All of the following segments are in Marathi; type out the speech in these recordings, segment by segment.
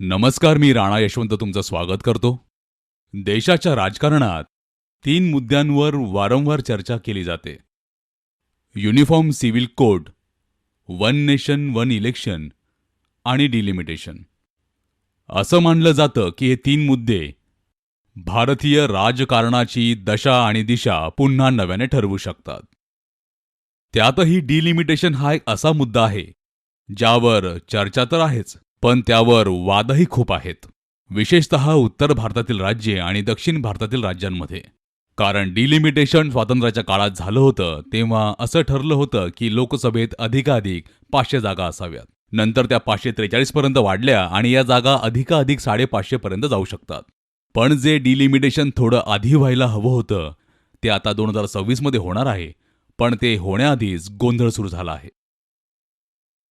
नमस्कार मी राणा यशवंत तुमचं स्वागत करतो. देशाच्या राजकारणात तीन मुद्द्यांवर वारंवार चर्चा केली जाते. Uniform civil code one nation one election आणि डिलिमिटेशन. असं मानलं जातं की हे तीन मुद्दे भारतीय राजकारणाची दशा आणि दिशा पुन्हा नव्याने ठरवू शकतात. त्यातही डिलिमिटेशन हा एक असा मुद्दा आहे ज्यावर चर्चा तर आहेच. पण त्यावर वादही खूप आहेत. विशेषतः उत्तर भारतातील राज्ये आणि दक्षिण भारतातील राज्यांमध्ये. कारण डिलिमिटेशन स्वातंत्र्याच्या काळात झालं होतं तेव्हा असं ठरलं होतं की लोकसभेत अधिकाधिक पाचशे जागा असाव्यात. नंतर त्या पाचशे त्रेचाळीस पर्यंत वाढल्या आणि या जागा अधिकाधिक साडेपाचशे पर्यंत जाऊ शकतात. पण जे डिलिमिटेशन थोडं आधी व्हायला हवं होतं ते आता दोन हजार सव्वीसमध्ये होणार आहे. पण ते होण्याआधीच गोंधळ सुरू झाला आहे.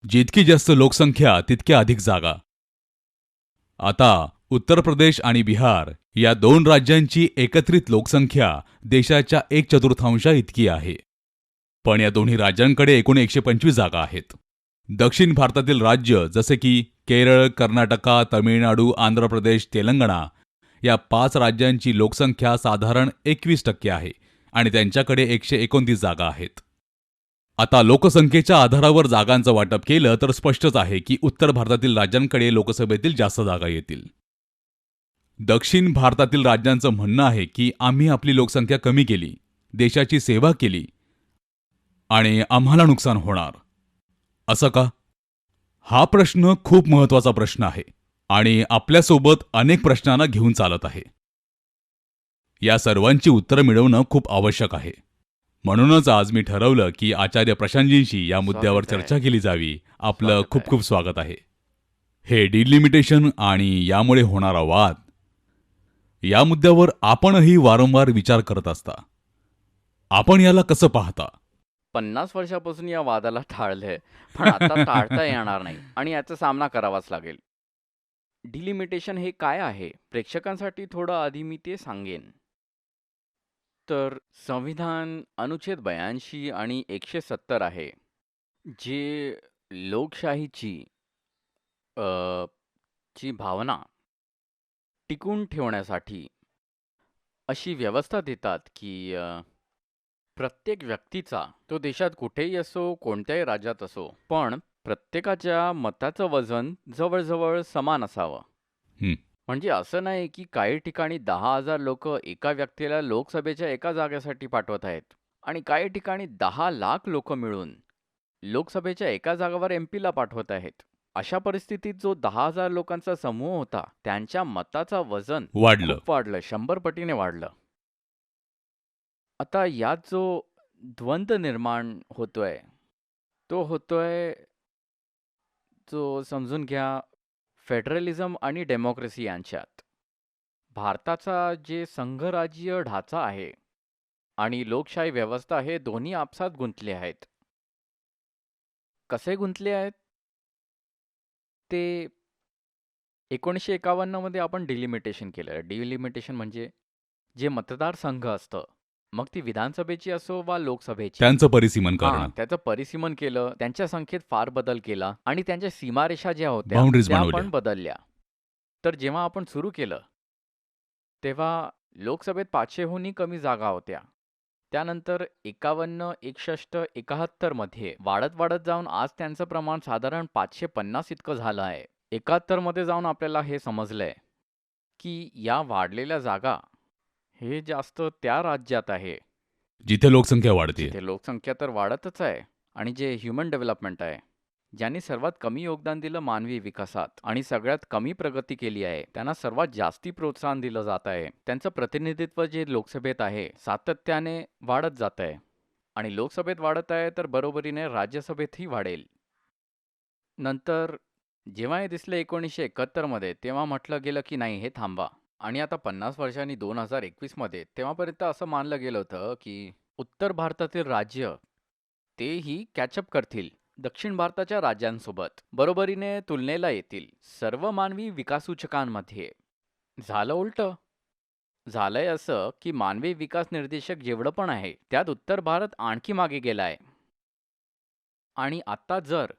जितकी जास्त लोकसंख्या तितक्या अधिक जागा. आता उत्तर प्रदेश आणि बिहार या दोन राज्यांची एकत्रित लोकसंख्या देशाच्या एक चतुर्थांशा इतकी आहे. पण या दोन्ही राज्यांकडे एकूण एकशे पंचवीस जागा आहेत. दक्षिण भारतातील राज्य जसे की केरळ कर्नाटका तमिळनाडू आंध्र प्रदेश तेलंगणा या पाच राज्यांची लोकसंख्या साधारण एकवीस टक्के आहे आणि त्यांच्याकडे एकशे एकोणतीस जागा आहेत. आता लोकसंख्येच्या आधारावर जागांचं वाटप केलं तर स्पष्टच आहे की उत्तर भारतातील राज्यांकडे लोकसभेतील जास्त जागा येतील. दक्षिण भारतातील राज्यांचं म्हणणं आहे की आम्ही आपली लोकसंख्या कमी केली देशाची सेवा केली आणि आम्हाला नुकसान होणार. असं का? हा प्रश्न खूप महत्त्वाचा प्रश्न आहे आणि आपल्यासोबत अनेक प्रश्नांना घेऊन चालत आहे. या सर्वांची उत्तरं मिळवणं खूप आवश्यक आहे. म्हणूनच आज मी ठरवलं की आचार्य प्रशांतजींशी या मुद्द्यावर. चर्चा केली जावी. आपलं खूप. खूप स्वागत आहे. हे डिलिमिटेशन आणि यामुळे होणारा वाद या मुद्द्यावर आपणही वारंवार विचार करत असता. आपण याला कसं पाहता? पन्नास वर्षापासून या वादाला टाळलंय पण आता टाळता येणार नाही आणि याचा सामना करावाच लागेल. डिलिमिटेशन हे काय आहे? प्रेक्षकांसाठी थोडं आधी मी ते सांगेन. तर संविधान अनुच्छेद बयाऐंशी आणि एकशे सत्तर आहे जे लोकशाहीची अ, ची भावना टिकून ठेवण्यासाठी अशी व्यवस्था देतात की अ, प्रत्येक व्यक्तीचा तो देशात कुठेही असो कोणत्याही राज्यात असो पण प्रत्येकाच्या मताचं वजन जवळजवळ समान असावं हं. म्हणजे असं नाही की काही ठिकाणी दहा हजार लोक एका व्यक्तीला लोकसभेच्या एका जागेसाठी पाठवत आहेत आणि काही ठिकाणी दहा लाख लोक मिळून लोकसभेच्या एका जागावर एम पीला पाठवत आहेत. अशा परिस्थितीत जो दहा हजार लोकांचा समूह होता त्यांच्या मताचं वजन वाढलं. वाढलं शंभर पटीने वाढलं. आता यात जो द्वंद्व निर्माण होतोय तो होतोय जो समजून घ्या फेडरलिझम आणि डेमोक्रेसी यांच्यात. भारताचा जे संघराज्यीय ढाचा आहे आणि लोकशाही व्यवस्था हे दोन्ही आपसात गुंतले आहेत. कसे गुंतले आहेत? ते एकोणीसशे एकावन्नमध्ये आपण डिलिमिटेशन केलं. डिलिमिटेशन म्हणजे जे मतदारसंघ असतं मग ती विधानसभेची असो वा लोकसभेची. त्यांचं परिसीमन हा, करणं. त्याचं परिसीमन केलं त्यांच्या संख्येत फार बदल केला आणि त्यांच्या सीमारेषा ज्या होत्या Boundaries त्या बनवल्या. पण बदलल्या. तर जेव्हा आपण सुरू केलं तेव्हा लोकसभेत पाचशेहूनही कमी जागा होत्या. त्यानंतर एकावन्न एकसष्ट एकाहत्तरमध्ये वाढत वाढत जाऊन आज त्यांचं प्रमाण साधारण पाचशे पन्नास इतकं झालं आहे. एकाहत्तरमध्ये जाऊन आपल्याला हे समजलंय की या वाढलेल्या जागा हे जास्त त्या राज्यात आहे. जिथे लोकसंख्या वाढते. जिथे लोकसंख्या तर वाढतच आहे आणि जे ह्युमन डेव्हलपमेंट आहे ज्यांनी सर्वात कमी योगदान दिलं मानवी विकासात आणि सगळ्यात कमी प्रगती केली आहे त्यांना सर्वात जास्ती प्रोत्साहन दिलं जात आहे. त्यांचं प्रतिनिधित्व जे लोकसभेत आहे सातत्याने वाढत जात आहे. आणि लोकसभेत वाढत आहे तर बरोबरीने राज्यसभेतही वाढेल. नंतर जेव्हा हे दिसलं एकोणीसशे एकाहत्तरमध्ये तेव्हा म्हटलं गेलं की नाही हे थांबा. आणि आता पन्नास वर्षांनी दोन हजार एकवीसमध्ये तेव्हापर्यंत असं मानलं गेलं होतं की उत्तर भारतातील राज्य तेही कॅचअप करतील दक्षिण भारताच्या राज्यांसोबत. बरोबरीने तुलनेला येतील सर्व मानवी विकासूचकांमध्ये झालं उलट. झालंय असं की मानवी विकास निर्देशक जेवढं पण आहे त्यात उत्तर भारत आणखी मागे गेलाय. आणि आता जर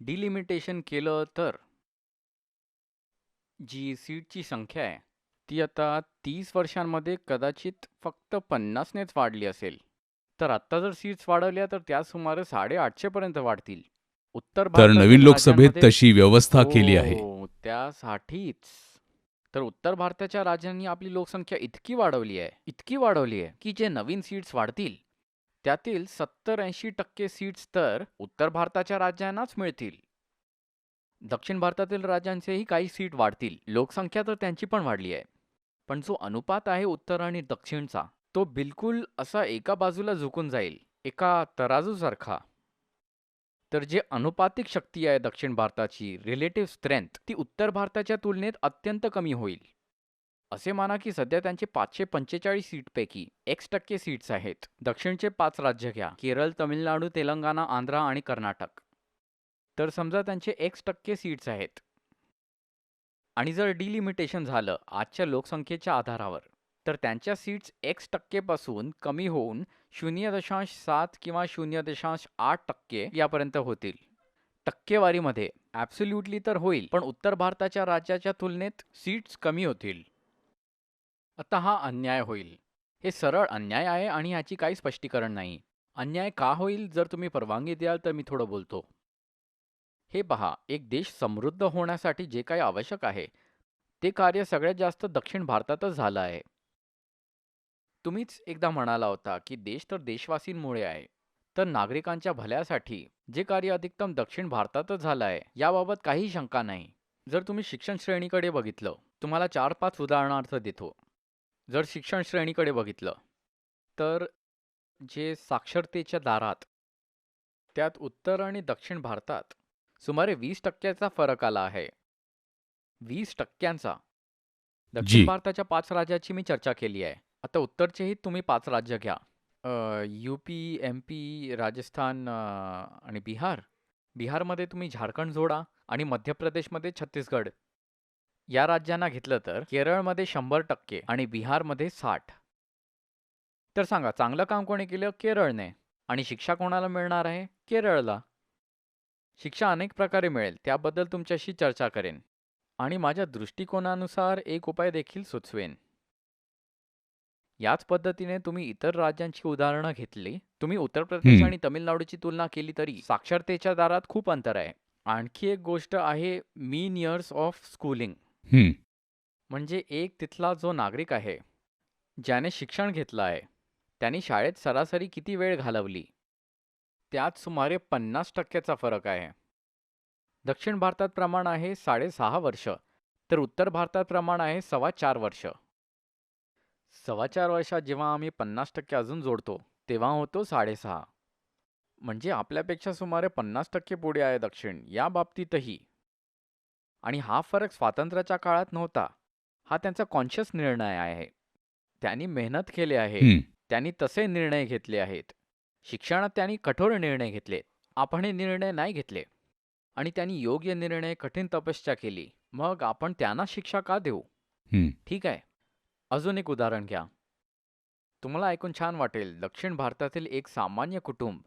डिलिमिटेशन केलं तर जी सीटची संख्या आहे ती आता तीस वर्षांमध्ये कदाचित फक्त पन्नासनेच वाढली असेल. तर आत्ता जर सीट्स वाढवल्या तर त्या सुमारे साडेआठशेपर्यंत वाढतील. उत्तर तर नवीन लोकसभेत तशी व्यवस्था केली आहे. हो, त्यासाठीच. तर उत्तर भारताच्या राज्यांनी आपली लोकसंख्या इतकी वाढवली आहे इतकी वाढवली आहे की जे नवीन सीट्स वाढतील त्यातील सत्तर ऐंशी टक्के सीट्स तर उत्तर भारताच्या राज्यांनाच मिळतील. दक्षिण भारतातील राज्यांचेही काही सीट वाढतील. लोकसंख्या तर त्यांची पण वाढली आहे. पण जो अनुपात आहे उत्तर आणि दक्षिणचा तो बिलकुल असा एका बाजूला झुकून जाईल एका तराजूसारखा. तर जे अनुपातिक शक्ती आहे दक्षिण भारताची रिलेटिव्ह स्ट्रेंथ ती उत्तर भारताच्या तुलनेत अत्यंत कमी होईल. असे माना की सध्या त्यांचे पाचशे पंचेचाळीस सीटपैकी एक्स टक्के सीट्स आहेत. दक्षिणचे पाच राज्य घ्या. केरळ तमिळनाडू तेलंगणा आंध्रा आणि कर्नाटक. तर समजा त्यांचे एक्स टक्के सीट्स आहेत. आणि जर डिलिमिटेशन झालं आजच्या लोकसंख्येच्या आधारावर तर त्यांच्या सीट्स एक्स टक्केपासून कमी होऊन शून्य दशांश सात किंवा शून्य दशांश आठ टक्के यापर्यंत होतील. टक्केवारीमध्ये ॲब्सोल्युटली तर होईल पण उत्तर भारताच्या राज्याच्या तुलनेत सीट्स कमी होतील. आता हा अन्याय होईल. हे सरळ अन्याय आहे आणि ह्याची काही स्पष्टीकरण नाही. अन्याय का होईल? जर तुम्ही परवानगी द्याल तर मी थोडं बोलतो. हे पहा एक देश समृद्ध होण्यासाठी जे काही आवश्यक आहे ते कार्य सगळ्यात जास्त दक्षिण भारतातच झालं आहे. तुम्हीच एकदा म्हणाला होता की देश तर देशवासींमुळे आहे तर नागरिकांच्या भल्यासाठी जे कार्य अधिकतम दक्षिण भारतातच झालं आहे याबाबत काही शंका नाही. जर तुम्ही शिक्षण श्रेणीकडे बघितलं तुम्हाला चार पाच उदाहरणार्थ देतो. जर शिक्षण श्रेणीकडे बघितलं तर जे साक्षरतेच्या दारात त्यात उत्तर आणि दक्षिण भारतात सुमारे वीस टक्क्याचा फरक आला आहे. वीस टक्क्यांचा? जी. दक्षिण भारताच्या पाच राज्याची मी चर्चा केली आहे. आता उत्तरचेही तुम्ही पाच राज्य घ्या. U P M P Rajasthan अ, आणि बिहार. बिहारमध्ये तुम्ही झारखंड जोडा आणि मध्य प्रदेशमध्ये छत्तीसगड. या राज्यांना घेतलं तर केरळमध्ये शंभर टक्के आणि बिहारमध्ये साठ. तर सांगा चांगलं काम कोणी केलं? केरळने. आणि शिक्षा कोणाला मिळणार आहे? केरळला. शिक्षा अनेक प्रकारे मिळेल त्याबद्दल तुमच्याशी चर्चा करेन. आणि माझ्या दृष्टिकोनानुसार एक उपाय देखील सुचवेन. याच पद्धतीने तुम्ही इतर राज्यांची उदाहरणं घेतली तुम्ही उत्तर प्रदेश. आणि तमिळनाडूची तुलना केली तरी साक्षरतेच्या दारात खूप अंतर आहे. आणखी एक गोष्ट आहे मीन इयर्स ऑफ स्कूलिंग म्हणजे एक तिथला जो नागरिक आहे ज्याने शिक्षण घेतलं आहे त्यांनी शाळेत सरासरी किती वेळ घालवली? त्यात सुमारे पन्नास टक्क्याचा फरक आहे. दक्षिण भारतात प्रमाण आहे साडेसहा वर्ष तर उत्तर भारतात प्रमाण आहे सव्वा चार वर्ष. सव्वा चार वर्षात जेव्हा आम्ही पन्नास टक्के अजून जोडतो तेव्हा होतो साडेसहा. म्हणजे आपल्यापेक्षा सुमारे पन्नास टक्के पुढे आहे दक्षिण या बाबतीतही. आणि हा फरक स्वातंत्र्याच्या काळात नव्हता. हा त्यांचा कॉन्शियस निर्णय आहे. त्यांनी मेहनत केली आहे. त्यांनी तसे निर्णय घेतले आहेत. शिक्षणात त्यांनी कठोर निर्णय घेतले आपण हे निर्णय नाही घेतले. आणि त्यांनी योग्य निर्णय कठीण तपस्या केली. मग आपण त्यांना शिक्षा का देऊ. ठीक आहे. अजून एक उदाहरण घ्या. तुम्हाला ऐकून छान वाटेल. दक्षिण भारतातील एक सामान्य कुटुंब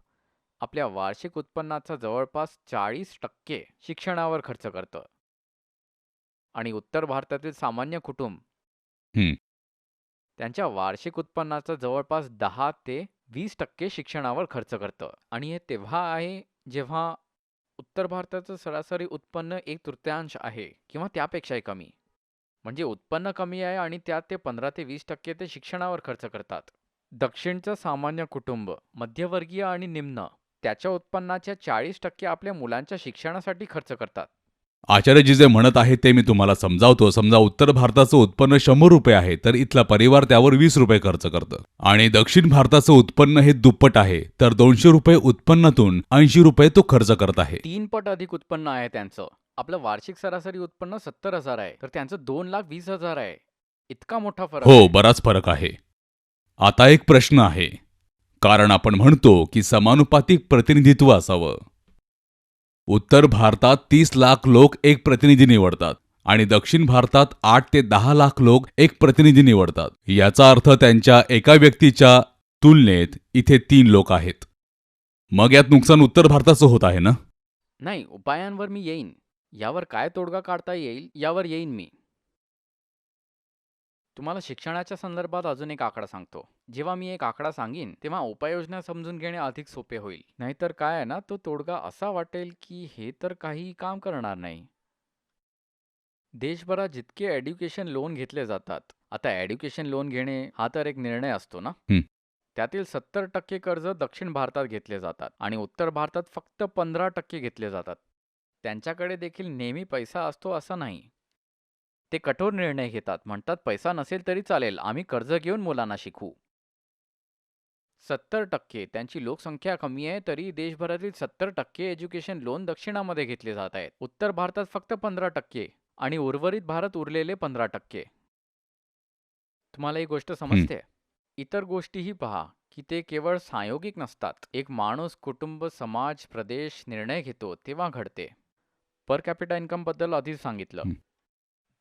आपल्या वार्षिक उत्पन्नाचा जवळपास चाळीस टक्के शिक्षणावर खर्च करतं. आणि उत्तर भारतातील सामान्य कुटुंब. त्यांच्या वार्षिक उत्पन्नाचा जवळपास दहा ते वीस टक्के शिक्षणावर खर्च करतं. आणि हे तेव्हा आहे जेव्हा उत्तर भारताचं सरासरी उत्पन्न एक तृतीयांश आहे किंवा त्यापेक्षाही कमी. म्हणजे उत्पन्न कमी आहे आणि त्यात ते पंधरा ते वीस टक्के ते शिक्षणावर खर्च करतात. दक्षिणचं सामान्य कुटुंब मध्यवर्गीय आणि निम्न त्याच्या उत्पन्नाच्या चाळीस टक्के आपल्या मुलांच्या शिक्षणासाठी खर्च करतात. आचार्यजी जे म्हणत आहेत ते मी तुम्हाला समजावतो. समजा उत्तर भारताचं उत्पन्न शंभर रुपये आहे तर इथला परिवार त्यावर वीस रुपये खर्च करतं. आणि दक्षिण भारताचं उत्पन्न हे दुप्पट आहे तर दोनशे रुपये उत्पन्नातून ऐंशी रुपये तो खर्च करत आहे. तीन पट अधिक उत्पन्न आहे त्यांचं. आपलं वार्षिक सरासरी उत्पन्न सत्तर हजार आहे तर त्यांचं दोन लाख वीस हजार आहे. इतका मोठा फरक हो. बराच फरक आहे. आता एक प्रश्न आहे. कारण आपण म्हणतो की समानुपातिक प्रतिनिधित्व असावं. उत्तर भारतात तीस लाख लोक एक प्रतिनिधी निवडतात आणि दक्षिण भारतात आठ ते दहा लाख लोक एक प्रतिनिधी निवडतात. याचा अर्थ त्यांच्या एका व्यक्तीच्या तुलनेत इथे तीन लोक आहेत. मग यात नुकसान उत्तर भारताचं होत आहे ना? नाही उपायांवर मी येईन. यावर काय तोडगा काढता येईल यावर येईन मी. तुम्हाला शिक्षणाच्या संदर्भात अजून एक आकडा सांगतो. जेव्हा मी एक आकडा सांगीन तेव्हा उपाययोजना समजून घेणे अधिक सोपे होईल. नाहीतर काय आहे ना तो तोडगा असा वाटेल की हे तर काही काम करणार नाही. देशभरात जितके एड्युकेशन लोन घेतले जातात आता एड्युकेशन लोन घेणे हा तर एक निर्णय असतो ना. त्यातील सत्तर टक्के कर्ज दक्षिण भारतात घेतले जातात आणि उत्तर भारतात फक्त पंधरा टक्के घेतले जातात. त्यांच्याकडे देखील नेहमी पैसा असतो असं नाही. ते कठोर निर्णय घेतात. म्हणतात पैसा नसेल तरी चालेल. आम्ही कर्ज घेऊन मुलांना शिकवू सत्तर टक्के. त्यांची लोकसंख्या कमी आहे तरी देशभरातील सत्तर टक्के एज्युकेशन लोन दक्षिणामध्ये घेतले जात आहेत उत्तर भारतात फक्त पंधरा टक्के आणि उर्वरित भारत उरलेले पंधरा टक्के. तुम्हाला ही गोष्ट समजते? इतर गोष्टीही पहा की ते केवळ संयोगिक नसतात. एक माणूस कुटुंब समाज प्रदेश निर्णय घेतो तेव्हा घडते. पर कॅपिटा इन्कमबद्दल आधीच सांगितलं.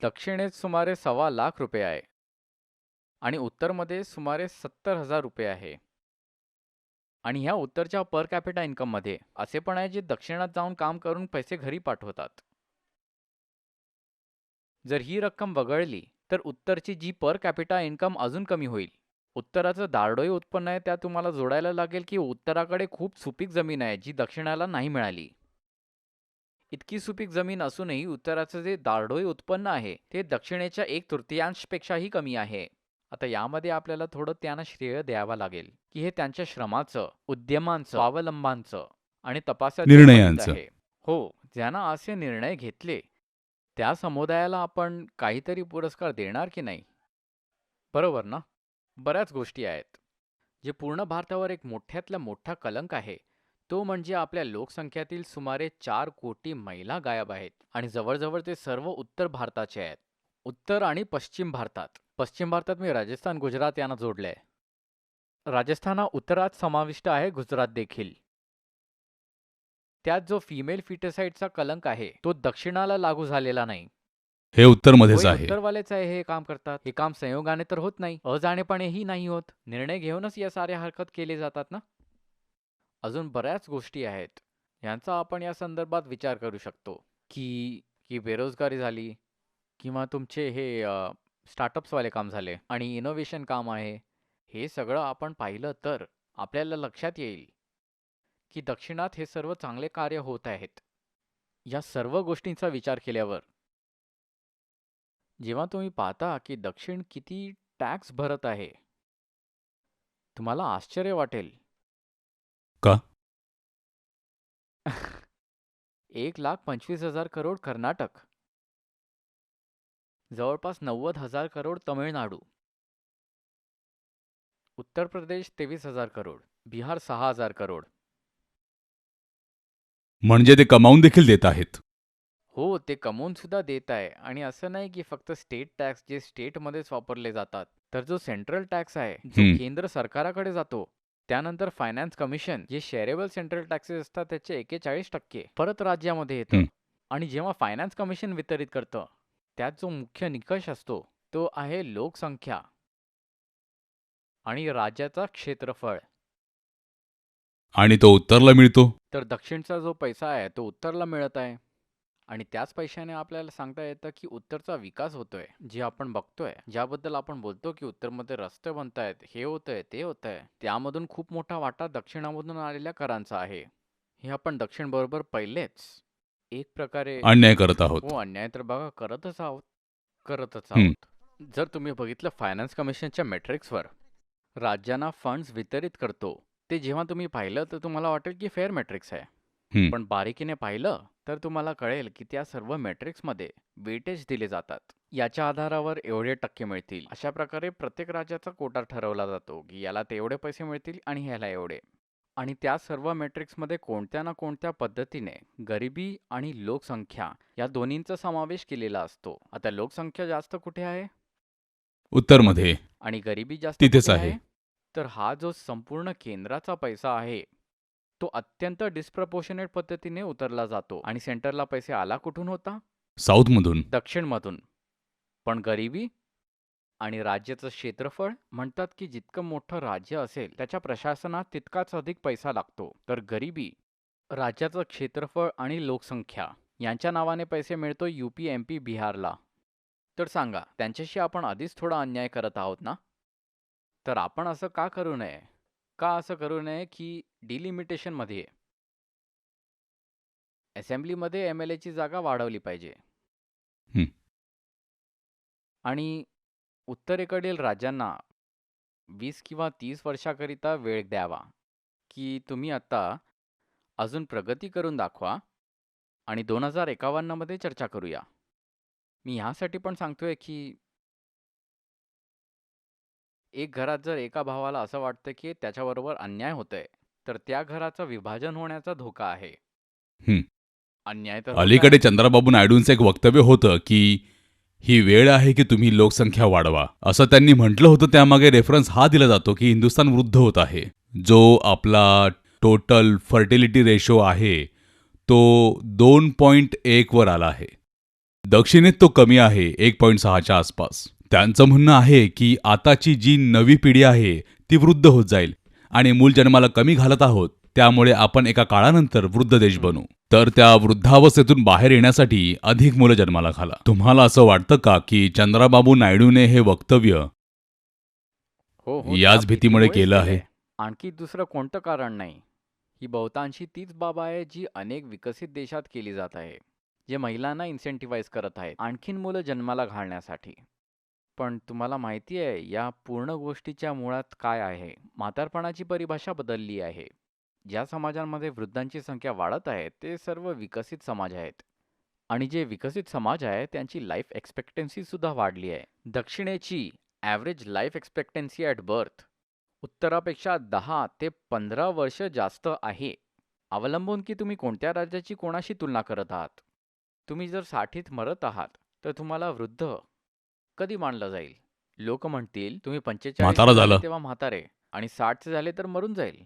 दक्षिणेत सुमारे सव्वा लाख रुपये आहे आणि उत्तरमध्ये सुमारे सत्तर हजार रुपये आहे. आणि ह्या उत्तरच्या पर कॅपिटा इन्कममध्ये असे पण आहे जे दक्षिणात जाऊन काम करून पैसे घरी पाठवतात. जर ही रक्कम वगळली तर उत्तरची जी पर कॅपिटा इन्कम अजून कमी होईल. उत्तराचं दारडोई उत्पन्न आहे त्या तुम्हाला जोडायला लागेल की उत्तराकडे खूप सुपीक जमीन आहे जी दक्षिणाला नाही मिळाली. इतकी सुपीक जमीन असूनही उत्तराचं जे दारडोई उत्पन्न आहे ते दक्षिणेच्या एक तृतीयांशपेक्षाही कमी आहे. आता यामध्ये आपल्याला थोडं त्यांना श्रेय द्यावं लागेल की हे त्यांच्या श्रमाचं उद्यमांचं स्वावलंबांचं आणि फलित निर्णयांचं. आहे. हो ज्यांना असे निर्णय घेतले त्या समुदायाला आपण काहीतरी पुरस्कार देणार की नाही? बरोबर ना? बऱ्याच गोष्टी आहेत. जे पूर्ण भारतावर एक मोठ्यातला मोठा कलंक आहे तो म्हणजे आपल्या लोकसंख्येतील सुमारे चार कोटी महिला गायब आहेत आणि जवळजवळ ते सर्व उत्तर भारताचे आहेत. उत्तर आणि पश्चिम भारतात. पश्चिम भारतात मी राजस्थान गुजरात यांना जोडलंय. राजस्थान हा उत्तरात समाविष्ट आहे गुजरात देखील. त्यात जो फिमेल फिटेसाइडचा कलंक आहे तो दक्षिणाला लागू झालेला नाही. हे उत्तरमध्येच होय, आहे. उत्तरवालेच आहे हे काम करतात. हे काम संयोगाने तर होत नाही. अजाणेपणेही नाही होत. निर्णय घेऊनच या साऱ्या हरकत केले जातात ना? अजून बऱ्याच गोष्टी आहेत. यांचा आपण या संदर्भात विचार करू शकतो. की की बेरोजगारी झाली किंवा तुमचे हे स्टार्टअप्सवाले काम झाले आणि इनोव्हेशन काम आहे हे सगळं आपण पाहिलं तर आपल्याला लक्षात येईल की दक्षिणात हे सर्व चांगले कार्य होत आहेत. या सर्व गोष्टींचा विचार केल्यावर जेव्हा तुम्ही पाहता की दक्षिण किती टॅक्स भरत आहे तुम्हाला आश्चर्य वाटेल. का? एक लाख पंचवीस हजार करोड कर्नाटक. जवळपास नव्वद हजार करोड तमिळनाडू. उत्तर प्रदेश तेवीस हजार करोड बिहार सहा हजार करोड. म्हणजे ते कमावून देखील देत आहेत. हो ते कमवून सुद्धा देत आहे. आणि असं नाही की फक्त स्टेट टॅक्स जे स्टेटमध्येच वापरले जातात तर जो सेंट्रल टॅक्स आहे जो. केंद्र सरकाराकडे जातो त्यानंतर फायनान्स कमिशन जे शेअरेबल सेंट्रल टॅक्सेस असतात त्याचे एकेचाळीस टक्के परत राज्यामध्ये येतं. आणि जेव्हा फायनान्स कमिशन वितरित करतं त्यात जो मुख्य निकष असतो तो आहे लोकसंख्या आणि राज्याचा क्षेत्रफळ. आणि तो उत्तरला मिळतो? तर दक्षिणचा जो पैसा आहे तो उत्तरला मिळत आहे. आणि त्याच पैशाने आपल्याला सांगता येतं की उत्तरचा विकास होतोय जे आपण बघतोय ज्याबद्दल आपण बोलतो की उत्तरमध्ये रस्ते बनत आहेत हे होतंय ते होतंय त्यामधून खूप मोठा वाटा दक्षिणामधून आलेल्या करांचा आहे हे आपण दक्षिण बरोबर पहिलेच एक प्रकारे अन्याय करत आहोत हो अन्याय तर बघा करतच आहोत करतच. आहोत जर तुम्ही बघितलं फायनान्स कमिशनच्या मेट्रिक्सवर राज्यांना फंड्स वितरित करतो ते जेव्हा तुम्ही पाहिलं तर तुम्हाला वाटेल की फेअर मेट्रिक्स आहे. पण बारीकीने पाहिलं तर तुम्हाला कळेल की त्या सर्व मेट्रिक्समध्ये वेटेज दिले जातात. याच्या आधारावर एवढे टक्के मिळतील. अशा प्रकारे प्रत्येक राज्याचा कोटा ठरवला जातो की याला तेवढे पैसे मिळतील आणि ह्याला एवढे. आणि त्या सर्व मेट्रिक्समध्ये कोणत्या ना कोणत्या पद्धतीने गरिबी आणि लोकसंख्या या दोन्हींचा समावेश केलेला असतो. आता लोकसंख्या जास्त कुठे आहे? उत्तरमध्ये. आणि गरिबी जास्त तिथेच आहे. तर हा जो संपूर्ण केंद्राचा पैसा आहे तो अत्यंत डिस्प्रपोर्शनेट पद्धतीने उतरला जातो. आणि सेंटरला पैसे आला कुठून होता? साऊथमधून. दक्षिणमधून. पण गरिबी आणि राज्याचं क्षेत्रफळ म्हणतात की जितकं मोठं राज्य असेल त्याच्या प्रशासनात तितकाच अधिक पैसा लागतो. तर गरिबी राज्याचं क्षेत्रफळ आणि लोकसंख्या यांच्या नावाने पैसे मिळतो यूपी एम पी बिहारला. तर सांगा त्यांच्याशी आपण आधीच थोडा अन्याय करत आहोत ना? तर आपण असं का करू नये? का असं करू नये की डिलिमिटेशनमध्ये असेंब्लीमध्ये एम एल एची जागा वाढवली पाहिजे. हं. आणि उत्तरेकडील राज्यांना वीस किंवा तीस वर्षाकरिता वेळ द्यावा की तुम्ही आता अजून प्रगती करून दाखवा आणि दोन हजार एकावन्नमध्ये चर्चा करूया. मी ह्यासाठी पण सांगतोय की एक घरात जर एका भावाला असं वाटतं की त्याच्याबरोबर अन्याय होतोय तर त्या घराचं विभाजन होण्याचा धोका आहे. हं. अन्याय तर अलीकडे. चंद्राबाबू नायडूंचं एक वक्तव्य होतं की ही वेळ आहे की तुम्ही लोकसंख्या वाढवा. असं त्यांनी म्हटलं होतं त्यामागे रेफरन्स हा दिला जातो की हिंदुस्थान वृद्ध होत आहे. जो आपला टोटल फर्टिलिटी रेशो आहे तो दोन पॉईंट एकवर आला आहे. दक्षिणेत तो कमी आहे एक पॉईंट सहाच्या आसपास. त्यांचं म्हणणं आहे की आताची जी नवी पिढी आहे ती वृद्ध होत जाईल आणि मूल जन्माला कमी घालत आहोत त्यामुळे आपण एका काळानंतर वृद्ध देश बनू. तर त्या वृद्धावस्थेतून बाहेर येण्यासाठी अधिक मुलं जन्माला घाला. तुम्हाला असं वाटतं का की चंद्राबाबू नायडूने हे वक्तव्य हो हो याच भीतीमुळे केलं आहे. आणखी दुसरं कोणतं कारण नाही? ही बहुतांशी तीच बाब आहे जी अनेक विकसित देशात केली जात आहे जे महिलांना इन्सेंटिवाइज करत आहेत आणखीन मुलं जन्माला घालण्यासाठी. पण तुम्हाला माहिती आहे या पूर्ण गोष्टीच्या मुळात काय आहे? म्हातारपणाची परिभाषा बदलली आहे. ज्या समाजांमध्ये वृद्धांची संख्या वाढत आहे ते सर्व विकसित समाज आहेत. आणि जे विकसित समाज आहे त्यांची लाईफ एक्सपेक्टन्सीसुद्धा वाढली आहे. दक्षिणेची average life expectancy at birth उत्तरापेक्षा दहा ते पंधरा वर्ष जास्त आहे. अवलंबून की तुम्ही कोणत्या राज्याची कोणाशी तुलना करत आहात? तुम्ही जर साठीत मरत आहात तर तुम्हाला वृद्ध कधी मानलं जाईल? लोक म्हणतील तुम्ही पंचेचाळीस म्हातारा झाला. तेव्हा म्हातारे आणि साठचे झाले तर मरून जाईल.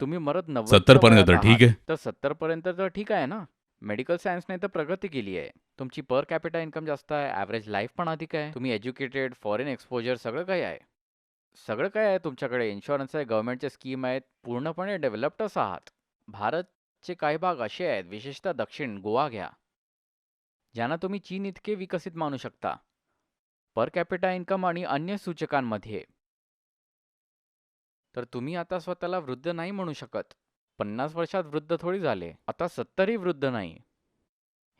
तुम्ही मरत नव्वद सत्तर पर्यंत तर ठीक आहे. तर सत्तर पर्यंत तर ठीक आहे ना. मेडिकल सायन्सने तर प्रगती केली आहे. तुमची पर कॅपिटा इन्कम जास्त आहे ॲव्हरेज लाईफ पण अधिक आहे. तुम्ही एज्युकेटेड फॉरेन एक्सपोजर सगळं काही आहे. सगळं काय आहे तुमच्याकडे. इन्शुरन्स आहे गव्हर्नमेंटचे स्कीम आहेत पूर्णपणे डेव्हलप्डच आहात. भारतचे काही भाग असे आहेत विशेषतः दक्षिण गोवा घ्या. ज्यांना तुम्ही चीन इतके विकसित मानू शकता. पर कॅपिटा इन्कम आणि अन्य सूचकांमध्ये. तर तुम्ही आता स्वतःला वृद्ध नाही म्हणू शकत. पन्नास वर्षात वृद्ध थोडी झाले. आता सत्तरही वृद्ध नाही.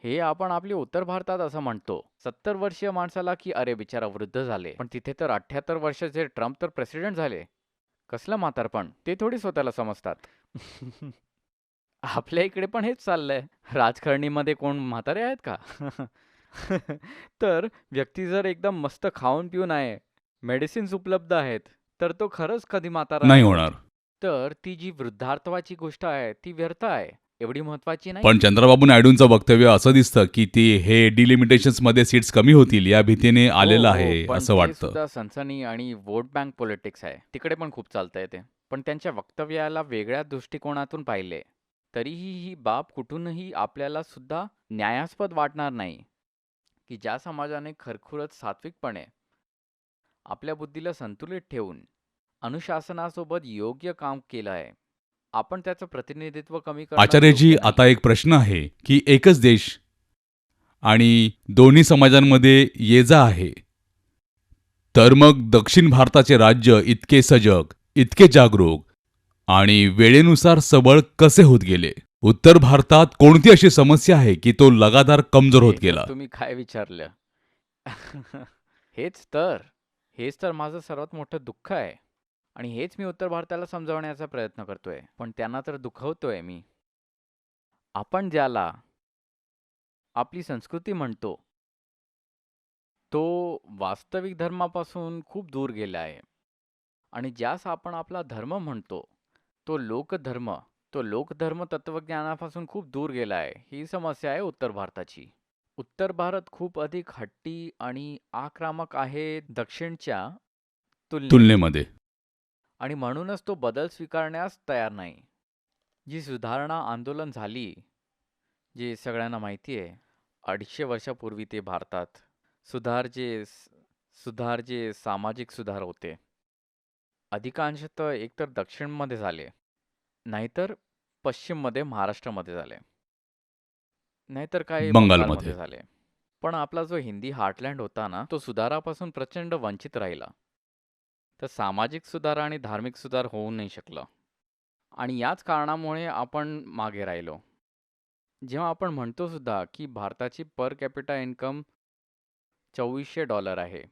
हे आपण आपली उत्तर भारतात असं म्हणतो. सत्तर वर्षीय माणसाला की अरे बिचारा वृद्ध झाले. पण तिथे तर अठ्ठ्याहत्तर वर्षाचे ट्रम्प तर प्रेसिडेंट झाले. कसलं म्हातारपण ते थोडी स्वतःला समजतात. आपल्या इकडे पण हेच चाललंय. राजकारणीमध्ये कोण म्हातारे आहेत का? तर व्यक्ती जर एकदम मस्त खाऊन पिऊन आहे मेडिसिन्स उपलब्ध आहेत तर तो खरंच कधी म्हातारा नाही. होणार. तर ती जी वृद्धार्थवाची गोष्ट आहे ती व्यर्थ आहे एवढी महत्वाची नाही. पण चंद्रबाबू नायडूंचं वक्तव्य असं दिसतं की ती हे डिलिमिटेशन्समध्ये सीट्स कमी होतील या भीतीने आलेलं हो, हो, आहे पण असं ते वाटतं. सुद्धा सनसनी आणि वोट बँक पॉलिटिक्स आहे. तिकडे पण खूप चालतंय ते. पण त्यांच्या वक्तव्याला वेगळ्या दृष्टिकोनातून पाहिले तरीही ही बाब कुठूनही आपल्याला सुद्धा न्यायास्पद वाटणार नाही. की ज्या समाजाने खरखुरत सात्विकपणे आपल्या बुद्धीला संतुलित ठेवून अनुशासनासोबत योग्य काम केलं आहे आपण त्याचं प्रतिनिधित्व कमी आचार्यजी. आता एक प्रश्न आहे की एकच देश आणि दोन्ही समाजांमध्ये ये जा आहे तर मग दक्षिण भारताचे राज्य इतके सजग इतके जागरूक आणि वेळेनुसार सबळ कसे होत गेले उत्तर भारतात कोणती अशी समस्या आहे की तो लगातार कमजोर होत गेला? तुम्ही काय विचारलं? हेच तर. हेच तर माझं सर्वात मोठं दुःख आहे. आणि हेच मी उत्तर भारताला समजावण्याचा प्रयत्न करतोय. पण त्यांना तर दुखवतोय मी. आपण ज्याला आपली संस्कृती म्हणतो तो वास्तविक धर्मापासून खूप दूर गेला आहे. आणि ज्यास आपण आपला धर्म म्हणतो तो लोकधर्म तो लोकधर्म तत्वज्ञानापासून खूप दूर गेला आहे ही समस्या आहे उत्तर भारताची. उत्तर भारत खूप अधिक हट्टी आणि आक्रमक आहे दक्षिणच्या तुलनेमध्ये. आणि म्हणूनच तो बदल स्वीकारण्यास तयार नाही. जी सुधारणा आंदोलन झाली जे सगळ्यांना माहिती आहे अडीचशे वर्षापूर्वी ते भारतात सुधार जे सुधार जे सामाजिक सुधार होते अधिकांशतः एकतर दक्षिणमध्ये झाले. नाहीतर पश्चिममध्ये महाराष्ट्रामध्ये झाले. नाहीतर काही बंगालमध्ये. बंगालमध्ये झाले. पण आपला जो हिंदी हार्टलँड होता ना तो सुधारापासून प्रचंड वंचित राहिला. तर सामाजिक सुधार आणि धार्मिक सुधार होऊ नाही शकलं. आणि याच कारणामुळे आपण मागे राहिलो. जेव्हा आपण म्हणतो सुद्धा की भारताची पर कॅपिटा इन्कम चोवीसशे डॉलर आहे.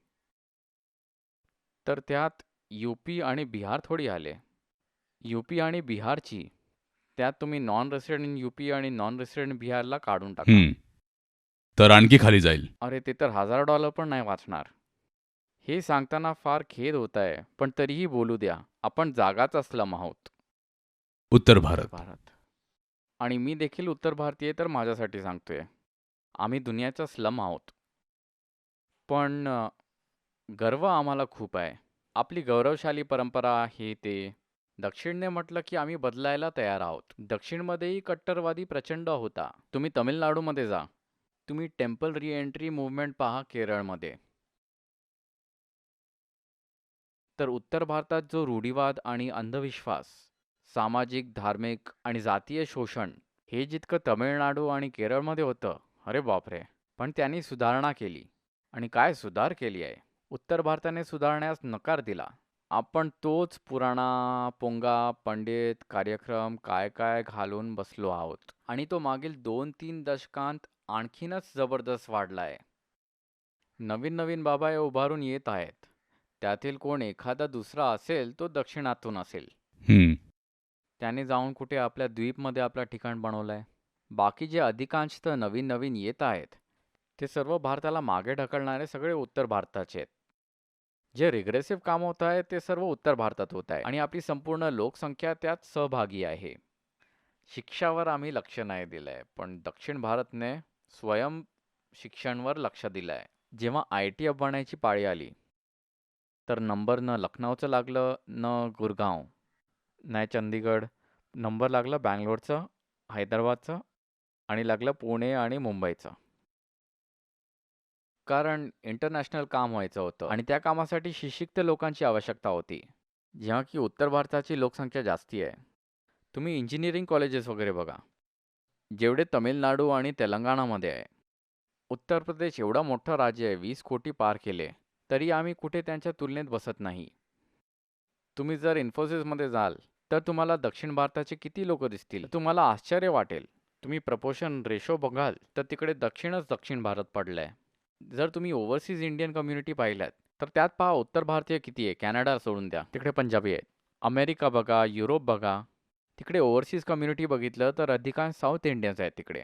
तर त्यात यू पी आणि बिहार थोडी आले. यू पी आणि बिहारची. त्यात तुम्ही नॉन रेसिडेंट यू पी आणि नॉन रेसिडेंट बिहारला काढून टाका. हम्म. तर आणखी खाली जाईल. अरे ते तर हजार डॉलर पण नाही वाचणार. हे सांगताना फार खेद होत आहे पण तरीही बोलू द्या आपण जागाच असलम आहोत. उत्तर भारत. भारत. आणि मी देखील उत्तर भारतीय तर माझ्यासाठी सांगतोय. आम्ही दुनियाचा स्लम आहोत. पण अ, गर्व आम्हाला खूप आहे. आपली गौरवशाली परंपरा हे ते. दक्षिणने म्हटलं की आम्ही बदलायला तयार आहोत. दक्षिणमध्येही कट्टरवादी प्रचंड होता. तुम्ही तमिळनाडूमध्ये जा. तुम्ही टेम्पल रिएंट्री मुवमेंट पहा केरळमध्ये. तर उत्तर भारतात जो रूढीवाद आणि अंधविश्वास सामाजिक धार्मिक आणि जातीय शोषण हे जितकं तमिळनाडू आणि केरळमध्ये होतं अरे बापरे! पण त्यांनी सुधारणा केली. आणि काय सुधार केली आहे? उत्तर भारताने सुधारण्यास नकार दिला. आपण तोच पुराणा पोंगा पंडित कार्यक्रम काय काय घालून बसलो आहोत. आणि तो मागील दोन तीन दशकांत आणखीनच जबरदस्त वाढला आहे नवीन नवीन बाबा हे उभारून येत आहेत. त्यातील कोण एखादा दुसरा असेल तो दक्षिणातून असेल. हम्म. त्याने जाऊन कुठे आपल्या द्वीपमध्ये आपलं ठिकाण बनवलंय? बाकी जे अधिकांश तर नवीन नवीन येत आहेत. ते सर्व भारताला मागे ढकलणारे सगळे उत्तर भारताचे आहेत. जे रिग्रेसिव्ह काम होत आहे ते सर्व उत्तर भारतात होत आहे आणि आपली संपूर्ण लोकसंख्या त्यात सहभागी आहे. शिक्षावर आम्ही लक्ष नाही दिलं आहे पण दक्षिण भारतने स्वयं शिक्षणवर लक्ष दिलं आहे जेव्हा आय टी बनायची पाळी आली तर नंबर न लखनौचं लागलं न गुरगाव नाही चंदीगड नंबर लागला बँगलोरचं हैदराबादचं आणि लागलं पुणे आणि मुंबईचं. कारण इंटरनॅशनल काम व्हायचं होतं आणि त्या कामासाठी शिशिक्त लोकांची आवश्यकता होती. जेव्हा की उत्तर भारताची लोकसंख्या जास्ती आहे. तुम्ही इंजिनिअरिंग कॉलेजेस वगैरे बघा. जेवढे तमिळनाडू आणि तेलंगणामध्ये आहे. उत्तर प्रदेश एवढा मोठं राज्य आहे वीस कोटी पार केले तरी आम्ही कुठे त्यांच्या तुलनेत बसत नाही. तुम्ही जर इन्फोसिसमध्ये जाल तर तुम्हाला दक्षिण भारताचे किती लोक दिसतील? तुम्हाला आश्चर्य वाटेल. तुम्ही प्रपोशन रेशो बघाल तर तिकडे दक्षिणच दक्षिण भारत पडलं आहे जर तुम्ही ओव्हरसीज इंडियन कम्युनिटी पाहिल्यात तर त्यात पहा उत्तर भारतीय किती आहे? कॅनडा सोडून द्या. तिकडे पंजाबी आहेत. अमेरिका बघा युरोप बघा. तिकडे ओव्हरसीज कम्युनिटी बघितलं तर अधिकांश साऊथ इंडियन्स आहेत तिकडे.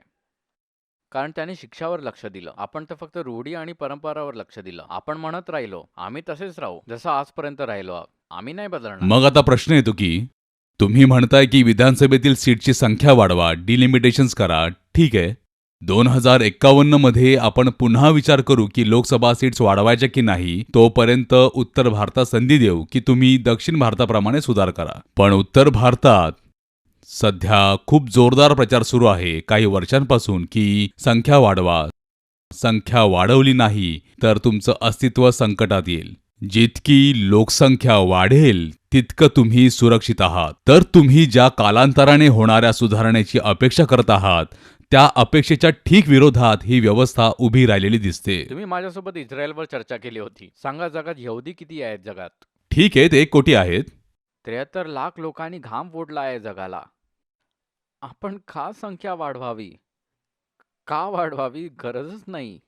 कारण त्याने शिक्षावर लक्ष दिलं. आपण तर फक्त रूढी आणि परंपरावर लक्ष दिलं. आपण म्हणत राहिलो आम्ही तसेच राहू जसं आजपर्यंत राहिलो आहोत. आम्ही नाही बदलणार. मग आता प्रश्न येतो की तुम्ही म्हणताय की विधानसभेतील सीटची संख्या वाढवा डिलिमिटेशन्स करा ठीक आहे? दोन हजार एक्कावन्नमध्ये आपण पुन्हा विचार करू की लोकसभा सीट्स वाढवायच्या की नाही तोपर्यंत उत्तर भारतात संधी देऊ की तुम्ही दक्षिण भारताप्रमाणे सुधार करा. पण उत्तर भारतात सध्या खूप जोरदार प्रचार सुरू आहे. काही वर्षांपासून की संख्या वाढवा. संख्या वाढवली नाही तर तुमचं अस्तित्व संकटात येईल. जितकी लोकसंख्या वाढेल तितकं तुम्ही सुरक्षित आहात. तर तुम्ही ज्या कालांतराने होणाऱ्या सुधारणेची अपेक्षा करत आहात त्या अपेक्षेच्या ठीक विरोधात ही व्यवस्था उभी राहिलेली दिसते. तुम्ही माझ्यासोबत इस्रायलवर चर्चा केली होती. सांगा जगात यहुदी किती आहेत जगात? ठीक आहे ते एक कोटी आहेत. त्र्याहत्तर लाख लोकांनी घाम फोडला आहे जगाला. आपण का संख्या वाढवावी? का वाढवावी गरजच नाही.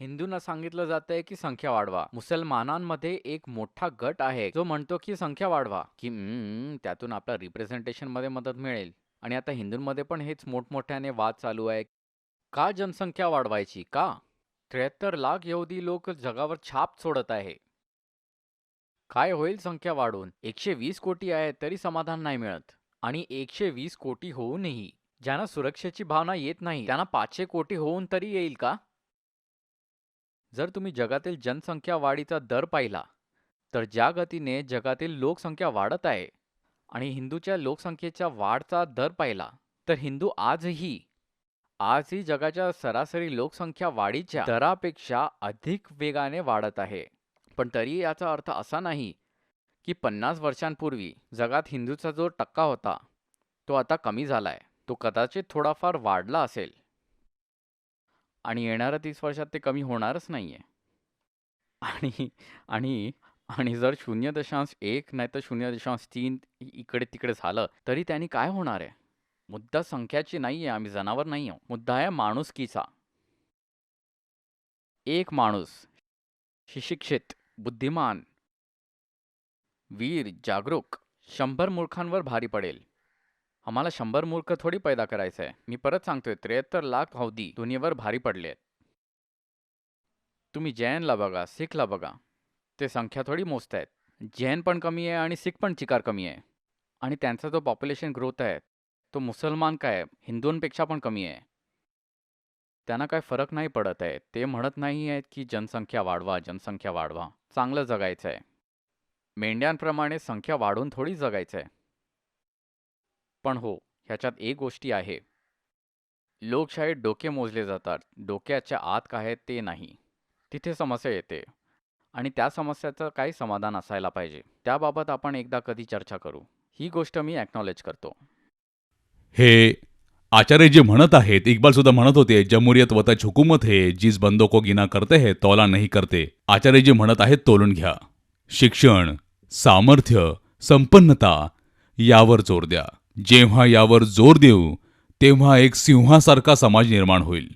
हिंदूंना सांगितलं जातंय की संख्या वाढवा. मुसलमानांमध्ये एक मोठा गट आहे. जो म्हणतो की संख्या वाढवा. की "हम्म, त्यातून आपल्या रिप्रेझेंटेशनमध्ये मदत मिळेल. आणि आता हिंदूंमध्ये पण हेच मोठमोठ्याने वाद चालू आहे. का जनसंख्या वाढवायची? का? त्र्याहत्तर लाख यहुदी लोक जगावर छाप सोडत आहे. काय होईल संख्या वाढून? एकशे वीस कोटी आहे तरी समाधान नाही मिळत. आणि एकशे वीस कोटी होऊनही ज्यांना सुरक्षेची भावना येत नाही त्यांना पाचशे कोटी होऊन तरी येईल का? जर तुम्ही जगातील जनसंख्या वाढीचा दर पाहिला तर ज्या गतीने जगातील लोकसंख्या वाढत आहे आणि हिंदूच्या लोकसंख्येच्या वाढचा दर पाहिला तर हिंदू आजही आजही जगाच्या सरासरी लोकसंख्या वाढीच्या दरापेक्षा अधिक वेगाने वाढत आहे. पण तरी याचा अर्थ असा नाही की पन्नास वर्षांपूर्वी जगात हिंदूचा जो टक्का होता तो आता कमी झालाय. तो कदाचित थोडाफार वाढला असेल. आणि येणाऱ्या तीस वर्षात ते कमी होणारच नाहीये. आणि आणि आणि जर शून्य दशांश एक नाही तर शून्य दशांश तीन इ- इकडे तिकडे झालं तरी त्यांनी काय होणार आहे? मुद्दा संख्याची नाहीये आम्ही जनावर नाही आहोत. मुद्दा आहे माणुसकीचा. एक माणूस शिशिक्षित बुद्धिमान वीर जागरूक शंभर मूर्खांवर भारी पडेल. आम्हाला शंभर मूर्ख थोडी पैदा करायचं आहे मी परत सांगतोय त्र्याहत्तर लाख हौदी दुनियेवर भारी पडले आहेत तुम्ही जैनला बघा सिखला बघा. ते संख्या थोडी मोजतायत जैन पण कमी आहे आणि सिख पण चिकार कमी आहे. आणि त्यांचा जो पॉप्युलेशन ग्रोथ आहे तो मुसलमान काय हिंदूंपेक्षा पण कमी आहे. त्यांना काय फरक नाही पडत आहे. ते म्हणत नाही आहेत की जनसंख्या वाढवा जनसंख्या वाढवा. चांगलं जगायचं आहे. मेंढ्यांप्रमाणे संख्या वाढून थोडी जगायचं आहे. पण हो ह्याच्यात एक गोष्टी आहे. लोकशाहीत डोके मोजले जातात. डोक्याच्या आत काय ते नाही. तिथे समस्या येते. आणि त्या समस्याचं काही समाधान असायला पाहिजे. त्याबाबत आपण एकदा कधी चर्चा करू. ही गोष्ट मी ॲक्नॉलेज करतो. हे आचार्य जे म्हणत आहेत इक्बाल सुद्धा म्हणत होते जमुरियत वताच हुकूमत है जिस बंदो को गिना करते है तौला नाही करते. आचार्य जे म्हणत आहेत तोलून घ्या. शिक्षण सामर्थ्य संपन्नता यावर जोर द्या. जेव्हा यावर जोर देऊ तेव्हा एक सिंहासारखा समाज निर्माण होईल.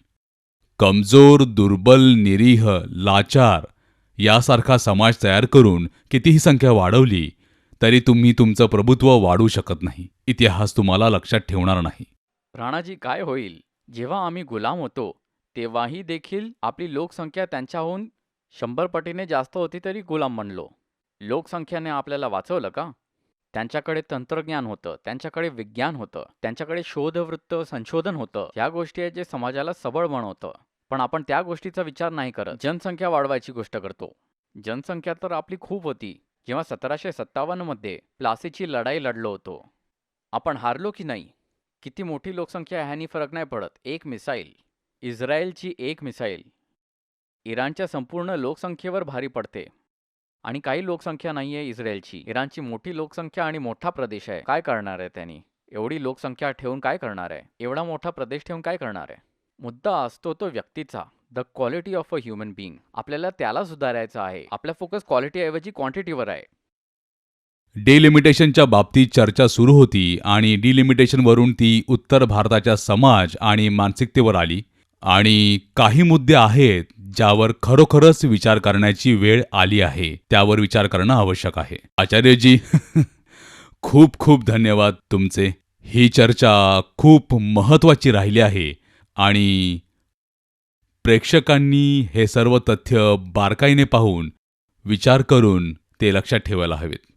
कमजोर दुर्बल निरीह लाचार यासारखा समाज तयार करून कितीही संख्या वाढवली तरी तुम्ही तुमचं प्रभुत्व वाढू शकत नाही. इतिहास तुम्हाला लक्षात ठेवणार नाही. राणाजी काय होईल? जेव्हा आम्ही गुलाम होतो तेव्हाही देखील आपली लोकसंख्या त्यांच्याहून शंभर पटीने जास्त होती तरी गुलाम म्हणलो लोकसंख्याने आपल्याला वाचवलं का? त्यांच्याकडे तंत्रज्ञान होतं त्यांच्याकडे विज्ञान होतं त्यांच्याकडे शोधवृत्त संशोधन होतं. ह्या गोष्टी आहेत जे समाजाला सबळ बनवतं. पण आपण त्या गोष्टीचा विचार नाही करत. जनसंख्या वाढवायची गोष्ट करतो. जनसंख्या तर आपली खूप होती. जेव्हा सतराशे सत्तावन्नमध्ये प्लासीची लढाई लढलो होतो. आपण हारलो की नाही? किती मोठी लोकसंख्या ह्यानी फरक नाही पडत. एक मिसाईल. इस्रायलची एक मिसाईल. इराणच्या संपूर्ण लोकसंख्येवर भारी पडते. आणि काही लोकसंख्या नाही आहे इस्रायलची. इराणची मोठी लोकसंख्या आणि मोठा प्रदेश आहे. काय करणार आहे त्यांनी? एवढी लोकसंख्या ठेवून काय करणार आहे? एवढा मोठा प्रदेश ठेवून काय करणार आहे? मुद्दा असतो तो व्यक्तीचा the quality of a human being आपल्याला त्याला सुधारायचं आहे. आपला फोकस क्वालिटीऐवजी क्वांटिटीवर आहे. डिलिमिटेशनच्या बाबतीत चर्चा सुरू होती आणि डिलिमिटेशनवरून ती उत्तर भारताच्या समाज आणि मानसिकतेवर आली. आणि काही मुद्दे आहेत ज्यावर खरोखरच विचार करण्याची वेळ आली आहे. त्यावर विचार करणं आवश्यक आहे. आचार्यजी खूप खूप धन्यवाद तुमचे. ही चर्चा खूप महत्त्वाची राहिली आहे. आणि प्रेक्षकांनी हे सर्व तथ्य बारकाईने पाहून विचार करून ते लक्षात ठेवायला हवेत.